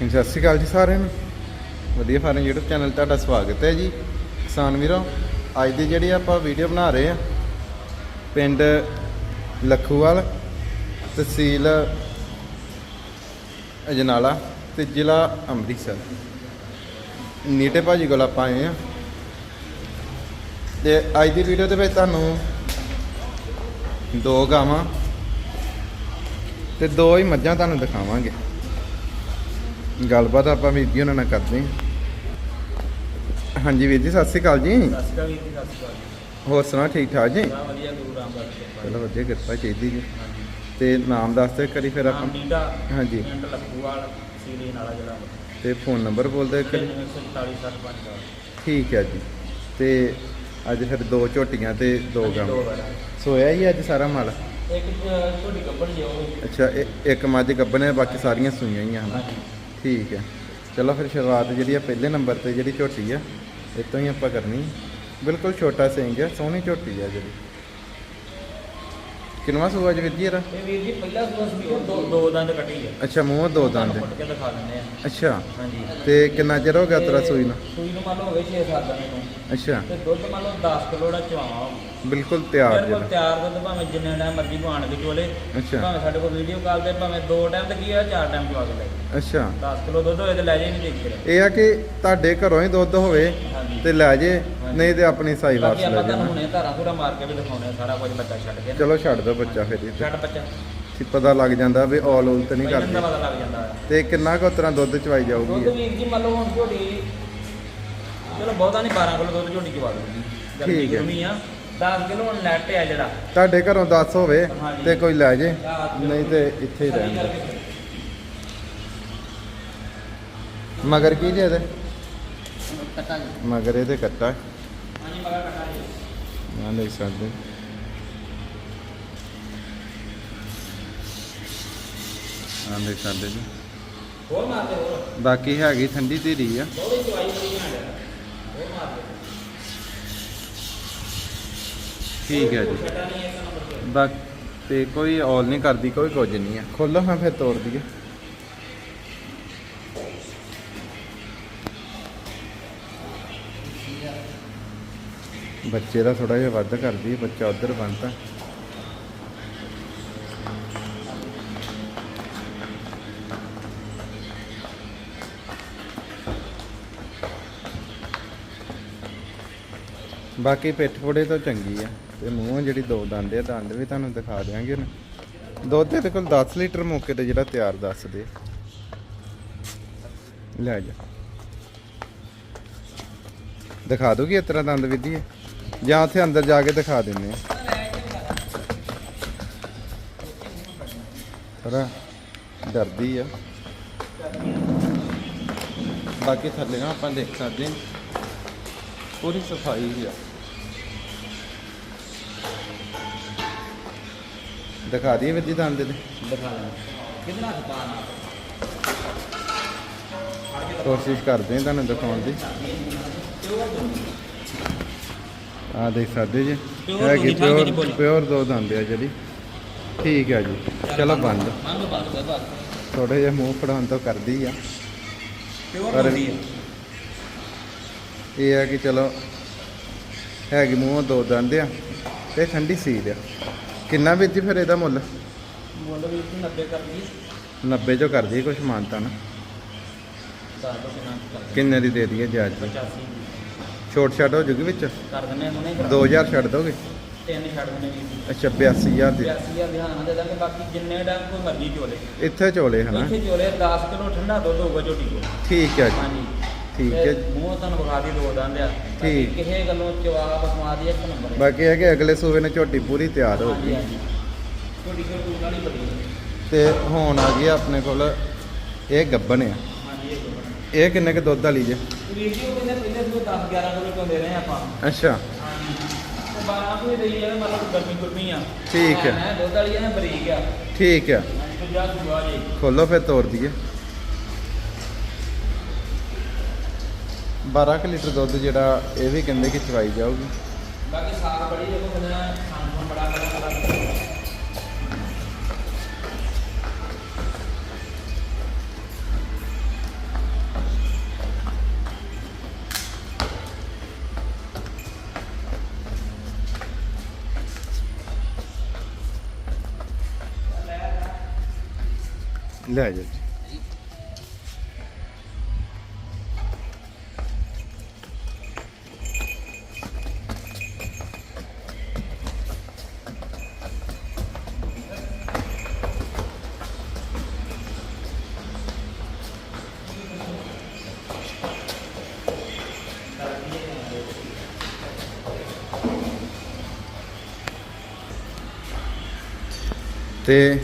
ਹਾਂਜੀ, ਸਤਿ ਸ਼੍ਰੀ ਅਕਾਲ ਜੀ ਸਾਰਿਆਂ ਨੂੰ। ਵਧੀਆ ਫਾਰਮ YouTube ਚੈਨਲ ਤੁਹਾਡਾ ਸਵਾਗਤ ਹੈ ਜੀ। ਕਿਸਾਨ ਵੀਰੋ ਅੱਜ ਦੀ ਜਿਹੜੀ ਆਪਾਂ ਵੀਡੀਓ ਬਣਾ ਰਹੇ ਆ ਪਿੰਡ ਲੱਖੂਵਾਲ ਤਹਿਸੀਲ ਅਜਨਾਲਾ ਤੇ ਜ਼ਿਲ੍ਹਾ ਅੰਮ੍ਰਿਤਸਰ। ਨੀਟੇ ਭਾਜੀ ਕੋਲ ਆਪਾਂ ਆਏ ਆ ਤੇ ਅੱਜ ਦੀ ਵੀਡੀਓ ਦੇ ਵਿੱਚ ਤੁਹਾਨੂੰ ਦੋ ਗਾਵਾਂ ਤੇ ਦੋ ਹੀ ਮੱਝਾਂ ਤੁਹਾਨੂੰ ਦਿਖਾਵਾਂਗੇ। ਗੱਲਬਾਤ ਆਪਾਂ ਵੀਰ ਜੀ ਉਹਨਾਂ ਨਾਲ ਕਰਦੇ ਹਾਂ। ਹਾਂਜੀ ਵੀਰ ਜੀ ਸਤਿ ਸ਼੍ਰੀ ਅਕਾਲ ਜੀ। ਸਤਿ ਸ਼੍ਰੀ ਅਕਾਲ ਵੀਰ ਜੀ ਸਤਿ ਸ਼੍ਰੀ ਅਕਾਲ ਹੋਰ ਸੁਣਾ ਠੀਕ ਠਾਕ ਜੀ? ਬੜਾ ਵਧੀਆ ਗੁਰੂ ਰਾਮਦਾਸ ਜੀ। ਚਲੋ ਵਧੀਆ ਕਿਰਪਾ ਚਾਹੀਦੀ ਜੀ। ਤੇ ਨਾਮ ਦੱਸ ਦਿਓ ਕਰੀ ਫਿਰ ਆਪਾਂ। ਹਾਂਜੀ। ਪਿੰਡ ਲੱਖੂਵਾਲ ਸੀਰੀ ਨਾਲਾ ਜਿਹੜਾ ਤੇ ਫੋਨ ਨੰਬਰ ਬੋਲ ਦਿਓ ਕਰੀ 947 ਠੀਕ ਹੈ ਜੀ। ਤੇ ਅੱਜ ਫਿਰ ਦੋ ਝੋਟੀਆਂ ਤੇ ਦੋ ਵਾਰ ਸੋਇਆ ਹੀ ਅੱਜ ਸਾਰਾ ਮਾਲ? ਇੱਕ ਕੱਪੜ ਜੀ ਉਹ ਅੱਛਾ ਇੱਕ ਮੱਝ ਗੱਬਣੇ ਬਾਕੀ ਸਾਰੀਆਂ ਸੂਈਆਂ ਹੀ ਆ ਹਨ? ਠੀਕ ਹੈ। ਚਲੋ ਫਿਰ ਸ਼ੁਰੂਆਤ ਜਿਹੜੀ ਆ ਪਹਿਲੇ ਨੰਬਰ ਤੇ ਜਿਹੜੀ ਝੋਟੀ ਆ, ਇਹ ਤੋਂ ਹੀ ਆਪਾਂ ਕਰਨੀ। ਬਿਲਕੁਲ ਛੋਟਾ ਸਿੰਗ ਆ, ਸੋਹਣੀ ਝੋਟੀ ਆ ਜਿਹੜੀ। ਕਿੰਨਵਾ ਸੂਆ ਜੀ ਵੀਰ ਜੀ ਇਹਦਾ? ਇਹ ਵੀਰ ਜੀ ਪਹਿਲਾ ਸੂਸ ਵੀ ਉਹ ਦੋ ਦੋ ਦੰਦ ਕੱਟੀ ਹੈ ਅੱਛਾ ਮੂੰਹ ਦੋ ਦੰਦ। ਫੁੱਟ ਕੇ ਦਿਖਾ ਦਿੰਦੇ ਆ। ਅੱਛਾ ਹਾਂਜੀ। ਤੇ ਕਿੰਨਾ ਚਿਰ ਹੋ ਗਿਆ ਤੇਰਾ ਸੂਈ ਨੂੰ? ਸੂਈ ਨੂੰ ਮੰਨ ਲਓ ਹੋ ਗਏ 6-7 ਦਿਨ ਨੂੰ। ਅੱਛਾ। ਤੇ ਦੁੱਧ ਮੰਨ ਲਓ 10 ਕਿਲੋ ਦਾ ਚਵਾਵਾ ਬਿਲਕੁਲ ਤਿਆਰ ਬਿਲਕੁਲ ਜਿਹੜਾ। ਤਿਆਰ ਦੁੱਧ ਭਾਵੇਂ ਜਿੰਨੇ ਟਾਈਮ ਮਰਜ਼ੀ ਪਾਣ ਕੇ ਚੋਲੇ ਅੱਛਾ। ਭਾਵੇਂ ਸਾਡੇ ਕੋਲ ਵੀਡੀਓ ਕਾਲ ਤੇ ਭਾਵੇਂ ਦੋ ਟਾਈਮ ਤੇ ਕੀ ਆ ਚਾਰ ਟਾਈਮ ਚਵਾ ਕੇ ਲੈ। ਅੱਛਾ। 10 ਕਿਲੋ ਦੁੱਧ ਹੋਏ ਤੇ ਲੈ ਜਾਈ ਨਹੀਂ ਦੇਖਦੇ ਇਹ ਆ ਕਿ ਤੁਹਾਡੇ ਘਰੋਂ ਹੀ ਦੁੱਧ ਹੋਵੇ ਤੇ ਲੈ ਜੇ। ਨਹੀਂ ਤੇ ਆਪਣੀ ਸਾਈ ਬਾਕੀ ਲੈ ਆਪਾਂ ਤੁਹਾਨੂੰ ਜਾਣਾ ਹੁਣੇ ਧਾਰਾਂ ਧੂਰਾ ਮਾਰ ਕੇ ਵੀ ਦਿਖਾਉਣੇ ਆ ਸਾਰਾ ਕੁਝ ਬੱਚਾ ਛੱਡ ਕੇ ਨਾ। ਚਲੋ ਛੱਡ ਦੋ ਬੱਚਾ ਫਿਰ ਇੱਥੇ। ਛੱਡ ਬੱਚਾ। ਸੀ ਪਤਾ ਲੱਗ ਜਾਂਦਾ ਵੀ ਆਲ ਉਲ ਤੇ ਨਹੀਂ ਪਹਿਲਾਂ ਦਾ ਕਰਦੀ ਪਤਾ ਲੱਗ ਜਾਂਦਾ। ਹੈ ਤੇ ਕਿੰਨਾ ਕੁ ਤਰ੍ਹਾਂ ਦੁੱਧ ਚਵਾਈ ਦੁੱਧ ਜਾਊਗੀ? ਵੀਰ ਜੀ ਮੰਨ ਲਓ ਹੁਣ ਝੋਟੀ ਚਲੋ ਬਹੁਤਾ ਨਹੀਂ 12 ਕਿਲੋ ਦੁੱਧ ਝੋਟੀ ਚਵਾ ਦੂਗੀ ਗਰਮੀ ਠੀਕ ਹੈ। ਗਰਮੀ ਆ। 10 ਕਿਲੋ ਹੁਣ ਆ ਜਿਹੜਾ। ਤੁਹਾਡੇ ਘਰੋਂ 10 ਹੋਵੇ ਹਾਂਜੀ। ਤੇ ਕੋਈ ਲੈ ਜੇ। ਨਹੀਂ ਤੇ ਇੱਥੇ ਹੀ ਰਹਿਣ ਦੇ ਮਗਰ ਕੀ ਜੇ ਇਹਦੇ? ਕੱਟਾ ਜੀ। ਮਗਰ ਇਹਦੇ ਕੱਟਾ। ਹਾਂਜੀ ਮਗਾ ਕੱਟਾ ਜੀ ਨਾ ਦੇਖ ਸਕਦੇ ਆ ਦੇਖ ਸਕਦੇ ਜੀ। ਹੋਰ ਮਾਰਦੇ ਹੋਰ। ਬਾਕੀ ਹੈਗੀ ਠੰਡੀ ਧੀਰੀ ਆ। ਹੋਰ ਮਾਰਦੇ ਠੀਕ ਹੈ ਜੀ। ਬਾਕ ਤੇ ਕੋਈ ਔਲ ਨਹੀਂ ਕਰਦੀ ਕੋਈ ਕੁਝ ਨਹੀਂ ਆ। ਖੋਲੋ ਹਾਂ ਫਿਰ ਤੋੜ ਦਈਏ। ਬੱਚੇ ਦਾ ਥੋੜਾ ਜਿਹਾ ਵੱਧ ਕਰਦੀ, ਬੱਚਾ ਉਧਰ ਬਣਦਾ ਬਾਕੀ ਪਿੱਠ ਫੋੜੇ ਤੋਂ ਚੰਗੀ ਆ, ਤੇ ਮੂੰਹ ਜਿਹੜੀ ਦੋ ਦੰਦ ਆ, ਦੰਦ ਵੀ ਤੁਹਾਨੂੰ ਦਿਖਾ ਦਿਆਂਗੇ ਹੁਣ। ਦੁੱਧ ਇਹਦੇ ਕੋਲ 10 ਲੀਟਰ ਮੌਕੇ ਤੇ ਜਿਹੜਾ ਤਿਆਰ ਦੱਸਦੇ। ਲੈ ਜਾ। ਦਿਖਾ ਦੋਗੇ ਇਸ ਤਰ੍ਹਾਂ ਦੰਦ ਵਿਧੀ ਹੈ ਜਾਂ ਉੱਥੇ ਅੰਦਰ ਜਾ ਕੇ ਦਿਖਾ ਦਿੰਨੇ ਥੋੜਾ ਡਰਦੀ ਆ। ਬਾਕੀ ਥੱਲੇ ਨਾ ਆਪਾਂ ਦੇਖ ਸਕਦੇ ਹਾਂ। ਪੂਰੀ ਸਫ਼ਾਈ ਆ। ਦਿਖਾ ਦਈਏ ਵਿੱਦੀ ਦੰਦ ਦੇ ਦਿਖਾ ਲੈਣਾ ਕਿੰਨਾ ਖਪਾਣਾ ਕੋਸ਼ਿਸ਼ ਕਰਦੇ ਹਾਂ ਤੁਹਾਨੂੰ ਦਿਖਾਉਣ ਦੀ। ਆ ਦੇਖ ਸਕਦੇ ਜੀ। Pure ਦੁੱਧ, ਠਾਂਗੇ ਦੀ ਪਿਓਰ। ਪਿਓਰ ਦੋ ਦੰਦ ਆ ਜਿਹੜੀ। ਠੀਕ ਹੈ ਜੀ। ਚਲੋ ਬੰਦ। ਕਰ ਬਸ ਥੋੜੇ ਜਿਹਾ ਮੂੰਹ ਫੜਾਉਣ ਤੋਂ ਕਰਦੀ ਆ। ਪਿਓਰ ਪਰ- ਹੁੰਦੀ ਹੈ ਇਹ ਆ ਕਿ ਚਲੋ ਹੈਗੀ ਮੂੰਹ ਦੋ ਦੰਦ ਆ। ਤੇ ਠੰਡੀ ਸੀਲ ਆ। ਕਿੰਨਾ ਵਿੱਚ ਫਿਰ ਇਹਦਾ ਮੁੱਲ? ਮੁੱਲ ਵੀ 90 ਕਰ ਦੀ 90 ਚੋਂ ਕਰ ਦਈਏ ਕੁਛ ਮਾਨਤਾ ਨਾ। ਦੱਸ ਦੋ ਕਿੰਨਾ ਕਰ ਕਿੰਨੇ ਦੀ ਦੇ ਦਈਏ ਜਾਇਜ਼? 85 ਛੋਟ ਛੱਡ ਹੋ ਜੂਗੀ ਵਿੱਚ? ਕਰ ਦਿੰਦੇ ਆ ਹੁਣੇ। 2000 ਛੱਡ ਦੋਗੇ? ਤਿੰਨ ਛੱਡ ਦਿੰਦੇ ਵੀ ਅੱਛਾ 82000 ਦੀ। 80000 ਧਿਆਨ ਦੇ ਦਾਂਗੇ ਬਾਕੀ ਜਿੰਨੇ ਟਾਈਮ ਕੋਈ ਮਰਜ਼ੀ ਚੋਲੇ। ਇੱਥੇ ਚੋਲੇ ਹਨਾ? ਇੱਥੇ ਚੋਲੇ 10 ਕਿਲੋ ਠੰਡਾ ਦੁੱਧ ਹੋਊਗਾ ਝੋਟੀ ਕੋਲ। ਠੀਕ ਹੈ ਜੀ। ਹਾਂਜੀ। ਠੀਕ ਹੈ ਮੂੰਹ ਤੁਹਾਨੂੰ ਵਿਖਾ ਦੀ ਦੋ ਦੰਦ ਆ। ਬਾਕੀ ਠੀਕ। ਕਿਸੇ ਗੱਲੋਂ ਚਵਾ ਬਸਮਾ ਦੀ ਇੱਕ ਨੰਬਰ ਹੈ ਬਾਕੀ ਹੈ ਕਿ ਅਗਲੇ ਸੂਬੇ ਨੇ ਝੋਟੀ ਪੂਰੀ ਤਿਆਰ ਹੋ ਗਈ। ਝੋਟੀ ਕੋਲ ਕੋਈ ਤੇ ਹੁਣ ਆ ਗਈ ਆਪਣੇ ਕੋਲ ਇਹ ਗੱਬਣ ਆ। ਹਾਂਜੀ ਇਹ ਇਹ ਕਿੰਨੇ ਕੁ ਦੁੱਧ ਵਾਲੀ ਜੇ? ਵੀਰ ਜੀ ਉਹ ਕਹਿੰਦੇ ਪਹਿਲੇ 10 11 ਕਿਲੋ ਚੋਂ ਦੇ ਰਹੇ ਆਪਾਂ। ਅੱਛਾ। ਹਾਂਜੀ ਤੇ 12 ਕੋਈ ਰਹੀ ਹੈ ਮਤਲਬ ਗਰਮੀ ਗੁਰਮੀ ਆ। ਠੀਕ ਹੈ। ਹੈ ਦੁੱਧ ਵਾਲੀ ਹੈ ਬਰੀਕ ਆ। ਠੀਕ ਆ। ਹਾਂਜੀ ਸੁਆ ਜੀ। ਖੋਲੋ ਫਿਰ ਤੋੜ ਦਈਏ। 12 ਕੁ ਲੀਟਰ ਦੁੱਧ ਜਿਹੜਾ ਇਹ ਵੀ ਕਹਿੰਦੇ ਕਿ ਚਵਾਈ ਜਾਊਗੀ। ਬਾਕੀ ਸਾਗ ਬੜੀ ਦੇਖੋ ਕਿੰਨਾ ਖਾਣ ਬੜਾ ਬੜਾ ਬੜਾ। ਲੈ ਜਾਓ ਜੀ ਤੇ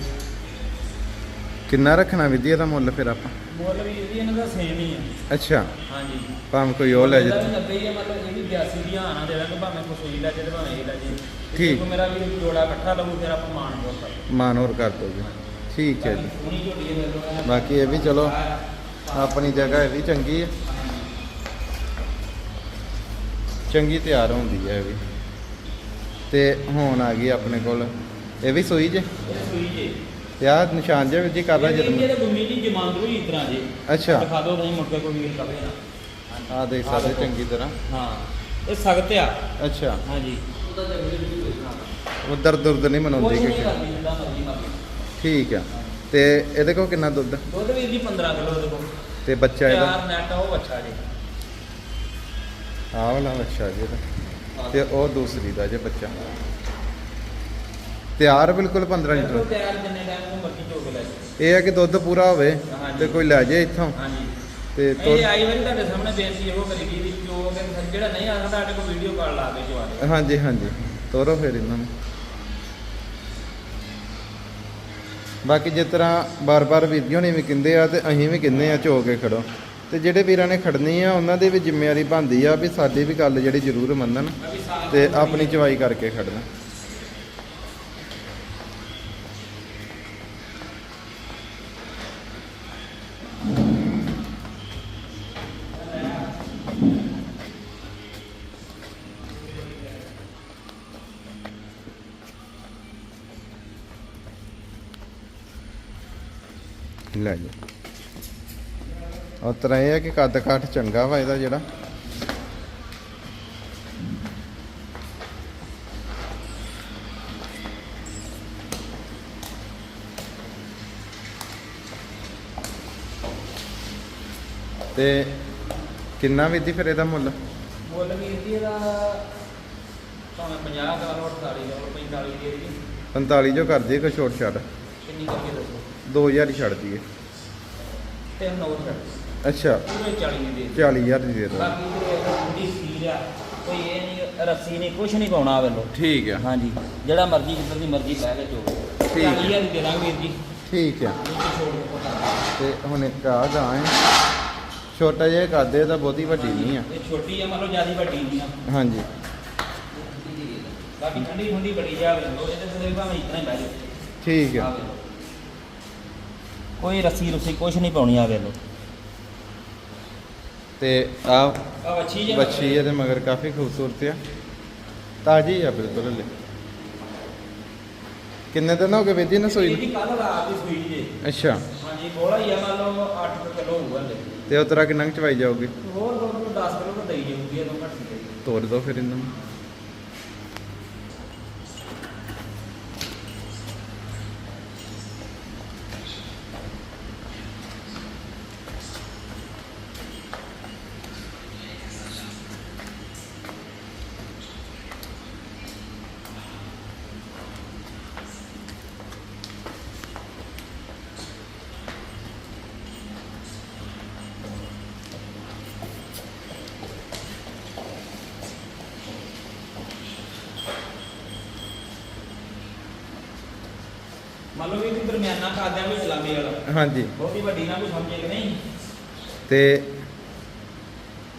ਕਿੰਨਾ ਰੱਖਣਾ ਵਿਧੀ ਇਹਦਾ ਮੁੱਲ ਫਿਰ ਆਪਾਂ? ਮੁੱਲ ਵੀ ਇਹਦੀ ਇਹਨਾਂ ਦਾ ਸੇਮ ਹੀ ਆ। ਅੱਛਾ। ਹਾਂਜੀ। ਭਾਵੇਂ ਕੋਈ ਉਹ ਲੈ ਇਹਦਾ ਜੇ ਵੀ 90 ਹੀ ਆ ਮਤਲਬ ਇਹ ਵੀ 82 ਦੀਆਂ ਆਣਾ ਦੇ ਦਾਂਗੇ ਭਾਵੇਂ ਕੋਈ ਸੂਈ ਲੈ ਜੇ ਤੇ ਭਾਵੇਂ ਇਹ ਲੈ ਜੇ। ਠੀਕ। ਕਿਉਂਕਿ ਮੇਰਾ ਵੀ ਜੋੜਾ ਇਕੱਠਾ ਲਊ ਫਿਰ ਆਪਾਂ ਮਾਣ ਬੋਲ ਮਾਨ ਹੋਰ ਕਰ ਦੋਗੇ। ਠੀਕ ਹੈ ਜੀ। ਸੋਹਣੀ ਝੋਟੀ ਮੇਰੇ ਕੋਲ। ਬਾਕੀ ਇਹ ਵੀ ਚਲੋ ਆਪਣੀ ਜਗ੍ਹਾ ਇਹ ਵੀ ਚੰਗੀ ਹੈ ਚੰਗੀ ਤਿਆਰ ਹੁੰਦੀ ਹੈ ਇਹ ਵੀ। ਤੇ ਹੁਣ ਆ ਗਈ ਆਪਣੇ ਕੋਲ। ਇਹ ਵੀ ਸੂਈ ਜੇ? ਇਹ ਸੂਈ ਜੇ। ਆਹ ਨਿਸ਼ਾਨ ਜੇ ਜੀ ਕਰਦਾ ਜਦੋਂ ਇਹਦੇ ਗੁੰਮੀ ਦੀ ਜਮਾਂਦਰੂ ਹੀ ਇਸ ਤਰ੍ਹਾਂ ਜੇ। ਅੱਛਾ। ਦਿਖਾ ਦਿਓ ਨਹੀਂ ਮੁੜ ਕੇ ਕੋਈ ਵੀਰ ਕਵੇ ਨਾ ਆ ਦੇਖ ਸਕਦੇ ਚੰਗੀ ਤਰ੍ਹਾਂ। ਹਾਂ ਇਹ ਸਖਤ ਆ। ਅੱਛਾ। ਹਾਂਜੀ ਉਹ ਦਰਦ ਦੁਰਦ ਨਹੀਂ ਮਨਾਉਂਦੀ ਕਿ ਠੀਕ ਆ। ਤੇ ਇਹਦੇ ਕੋਲ ਕਿੰਨਾ ਦੁੱਧ? ਦੁੱਧ ਵੀ ਜੀ 15 ਕਿਲੋ ਦੇ ਕੋਲ। ਤੇ ਬੱਚਾ ਇਹਦਾ? ਚਾਰ ਨੈਟ ਉਹ ਅੱਛਾ ਜੀ। ਆਹ ਵਾਲਾ ਬੱਚਾ ਜੀ ਤੇ ਉਹ ਦੂਸਰੀ ਦਾ ਜੇ ਬੱਚਾ। ਤਿਆਰ ਬਿਲਕੁਲ 15 ਬਿਲਕੁਲ ਲੀਟਰ ਤਿਆਰ ਜਿੰਨੇ ਟਾਈਮ ਨੂੰ ਮਰਜ਼ੀ ਚੋਕ ਲੈ ਜਾਓ। ਇਹ ਹੈ ਕਿ ਦੁੱਧ ਪੂਰਾ ਹੋਵੇ। ਤੇ ਕੋਈ ਲੈ ਜੇ ਇੱਥੋਂ। ਹਾਂਜੀ। ਤੇ ਇਹ ਆਈ ਵਾਰੀ ਤੁਹਾਡੇ ਸਾਹਮਣੇ ਬੇਨਤੀ ਇਹੋ ਕਰੀ ਗਈ ਵੀ ਜੋ ਕਿ ਜਿਹੜਾ ਨਹੀਂ ਆਉਂਦਾ ਤੁਹਾਡੇ ਕੋਲ ਵੀਡੀਓ ਕਾਲ ਲਾ ਕੇ ਜਵਾ ਦੇ ਹਾਂਜੀ ਹਾਂਜੀ। ਤੋਰੋ ਫਿਰ ਇਹਨਾਂ ਨੂੰ। ਬਾਕੀ ਜਿਸ ਤਰ੍ਹਾਂ ਬਾਰ-ਬਾਰ ਵੀਡੀਓ ਨਹੀਂ ਵੀ ਕਹਿੰਦੇ ਆ ਤੇ ਅਸੀਂ ਵੀ ਕਹਿੰਦੇ ਆ ਝੋ ਕੇ ਖੜੋ। ਤੇ ਜਿਹੜੇ ਵੀਰਾਂ ਨੇ ਖੜਨੀ ਆ ਉਹਨਾਂ ਦੀ ਵੀ ਜ਼ਿੰਮੇਵਾਰੀ ਬਣਦੀ ਆ ਵੀ ਸਾਡੀ ਵੀ ਗੱਲ ਜਿਹੜੀ ਜ਼ਰੂਰ ਮੰਨਣ ਤੇ ਆਪਣੀ ਚਵਾਈ ਕਰਕੇ ਖੜਨਾ। ਲੈ ਜੀ ਉਹ ਤਰ੍ਹਾਂ ਇਹ ਹੈ ਕਿ ਕੱਦ ਕਾਠ ਚੰਗਾ ਵਾ ਇਹਦਾ ਜਿਹੜਾ। ਤੇ ਕਿੰਨਾ ਵੀ ਦੀ ਫਿਰ ਇਹਦਾ ਮੁੱਲ? ਮੁੱਲ ਵੀ ਇਹਦੀ ਇਹਦਾ ਭਾਵੇਂ 50 ਦਾ 48 ਦਾ 45 ਦੀ ਇਹਦੀ 45 ਜੋ ਕਰ ਦਈਏ ਕੋਈ ਛੋਟ ਛੱਡ ਕਿੰਨੀ ਦੱਸੋ? 2000 ਹੀ ਛੱਡ ਦਈਏ। ਤੇ ਨੋਟ ਛੱਡ ਅੱਛਾ। ਪੂਰੇ 40 ਦੀ ਦੇ 40000 ਦੀ ਦੇ ਦੋ ਬਾਕੀ ਤੇ ਸੀਰ ਆ ਕੋਈ ਇਹ ਨਹੀਂ ਰੱਸੀ ਨਹੀਂ ਕੁਝ ਨਹੀਂ ਪਾਉਣਾ ਵੇਲੋ। ਠੀਕ ਆ। ਹਾਂਜੀ ਜਿਹੜਾ ਮਰਜ਼ੀ ਜਿੱਦਾਂ ਦੀ ਮਰਜ਼ੀ ਬਹਿ ਕੇ ਚੋਵੇ ਠੀਕ ਹੈ। 40000 ਦੀ ਦੇ ਦਾਂਗੇ ਵੀਰ ਜੀ। ਠੀਕ ਆ। ਨੀਚੇ ਛੋੜ ਕੇ ਪਤਾ ਤੇ ਹੁਣ ਇੱਕ ਆ ਗਾਂ ਹੈ ਛੋਟਾ ਜਿਹਾ ਕਰਦੇ ਤਾਂ ਬਹੁਤੀ ਵੱਡੀ ਨਹੀਂ ਆ। ਇਹ ਛੋਟੀ ਆ ਮਤਲਬ ਜ਼ਿਆਦਾ ਵੱਡੀ ਨਹੀਂ ਆ। ਹਾਂਜੀ। ਬਾਕੀ ਠੰਡੀ ਠੰਡੀ ਬੜੀ ਜਾ ਵੇਲੋ ਇਹਦੇ ਤੇ ਭਾਵੇਂ ਇਤਨਾ ਹੀ ਬਹਿ ਜਾਓ ਠੀਕ ਆ। ਕੋਈ ਰੱਸੀ ਰੁੱਸੀ ਕੁਝ ਨਹੀਂ ਪਾਉਣੀ ਆ ਵੇਲੋ। ਤੇ ਆ ਆ ਵੱਛੀ ਜੇ ਬੱਚੀ ਇਹਦੇ ਮਗਰ ਕਾਫੀ ਖੂਬਸੂਰਤ ਆ। ਤਾਜੀ ਆ ਬਿਲਕੁਲ ਹਲੇ। ਕਿੰਨੇ ਦਿਨ ਹੋ ਗਏ ਵੇਦੀ ਨਾ ਸੋਈ ਨੂੰ? ਕੱਲ ਰਾਤ ਦੀ ਸੂਈ ਜੇ। ਅੱਛਾ। ਹਾਂਜੀ ਬੋਲਾ ਹੀ ਆ ਮੰਨ ਲਓ 8 ਕਿਲੋ ਹੋਊਗਾ ਹਲੇ। ਤੇ ਉਹ ਤਰ੍ਹਾਂ ਕਿੰਨਾ ਕੁ ਚਵਾਈ ਜਾਊਗੀ? ਹੋਰ ਹੋਰ 10 ਕਿਲੋ ਤਾਂ ਦੇਈ ਜਾਊਗੀ ਇਹਦੋਂ ਘੱਟ ਨਹੀਂ ਤੋੜ ਦੋ ਫਿਰ ਇਹਨਾਂ ਨੂੰ ਮੰਨ ਖਾਦਿਆਂ ਵਾਲਾ। ਹਾਂਜੀ। ਬਹੁਤੀ ਵੱਡੀ ਨਾ ਕੋਈ ਸਮਝੇ ਕਿ ਨਹੀਂ? ਤੇ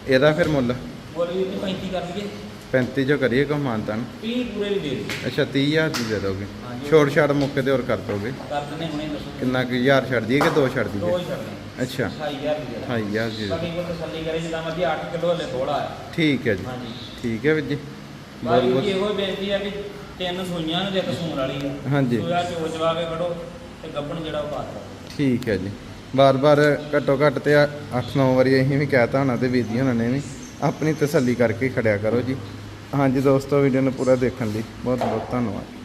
ਇਹਦਾ ਫਿਰ ਮੁੱਲ? ਬੋਲ ਵੀ ਇਹਦੀ 35 ਕਰ ਲਈਏ 35 ਜੋ ਕਰੀਏ ਕੋ ਮਾਨਤਾਨ। 30 ਪੂਰੇ ਵੀ ਦੇ ਦਿਓ ਅੱਛਾ 30000 ਦੀ ਦੇ ਦੋਗੇ। ਹਾਂਜੀ। ਛੋੜ ਛਾੜ ਮੁੱਕੇ ਤੇ ਹੋਰ ਕਰ ਦੋਗੇ। ਕਰ ਦਿੰਦੇ ਹੁਣੇ ਦੱਸੋ। ਕਿੰਨਾ ਕੁ ਹਜ਼ਾਰ ਛੱਡ ਦਈਏ ਕਿ ਦੋ ਛੱਡ ਦੋ ਦਈਏ ਹੀ ਛੱਡਦੇ ਅੱਛਾ। 28000 ਦੀ ਦੇ ਦਾਂਗੇ। 28000 ਦੀ ਦੇ ਬਾਕੀ ਦਿਓ। ਕੋਈ ਤਸੱਲੀ ਕਰੇ ਜਿੱਦਾਂ ਮਰਜ਼ੀ 8 ਕਿਲੋ ਹਲੇ ਥੋੜਾ ਹੈ ਠੀਕ ਹੈ ਜੀ। ਹਾਂਜੀ। ਠੀਕ ਹੈ ਵੀਰ ਜੀ। ਬਹੁਤ ਬਾਕੀ ਬਹੁਤ ਜੀ ਇਹੋ ਹੀ ਬੇਨਤੀ ਹੈ ਕਿ ਤਿੰਨ ਸੂਈਆਂ ਨੇ ਤੇ ਇੱਕ ਸੂਣ ਵਾਲੀ ਹੈ ਹਾਂਜੀ। ਸੂਆ ਚੋ ਚਵਾ ਕੇ ਤੇ ਗੱਬਣ ਜਿਹੜਾ ਉਹ ਪਾ ਠੀਕ ਹੈ ਜੀ। ਬਾਰ-ਬਾਰ ਘੱਟੋ ਘੱਟ ਤੇ 8-9 ਵਾਰੀ ਅਸੀਂ ਵੀ ਕਹਿਤਾ ਹੋਣਾ ਤੇ ਵੀਰ ਜੀ ਹੋਣਾ ਨੇ ਵੀ, ਆਪਣੀ ਤਸੱਲੀ ਕਰਕੇ ਖੜਿਆ ਕਰੋ ਜੀ। ਹਾਂਜੀ ਦੋਸਤੋ ਵੀਡੀਓ ਨੂੰ ਪੂਰਾ ਦੇਖਣ ਲਈ ਬਹੁਤ ਬਹੁਤ ਧੰਨਵਾਦ।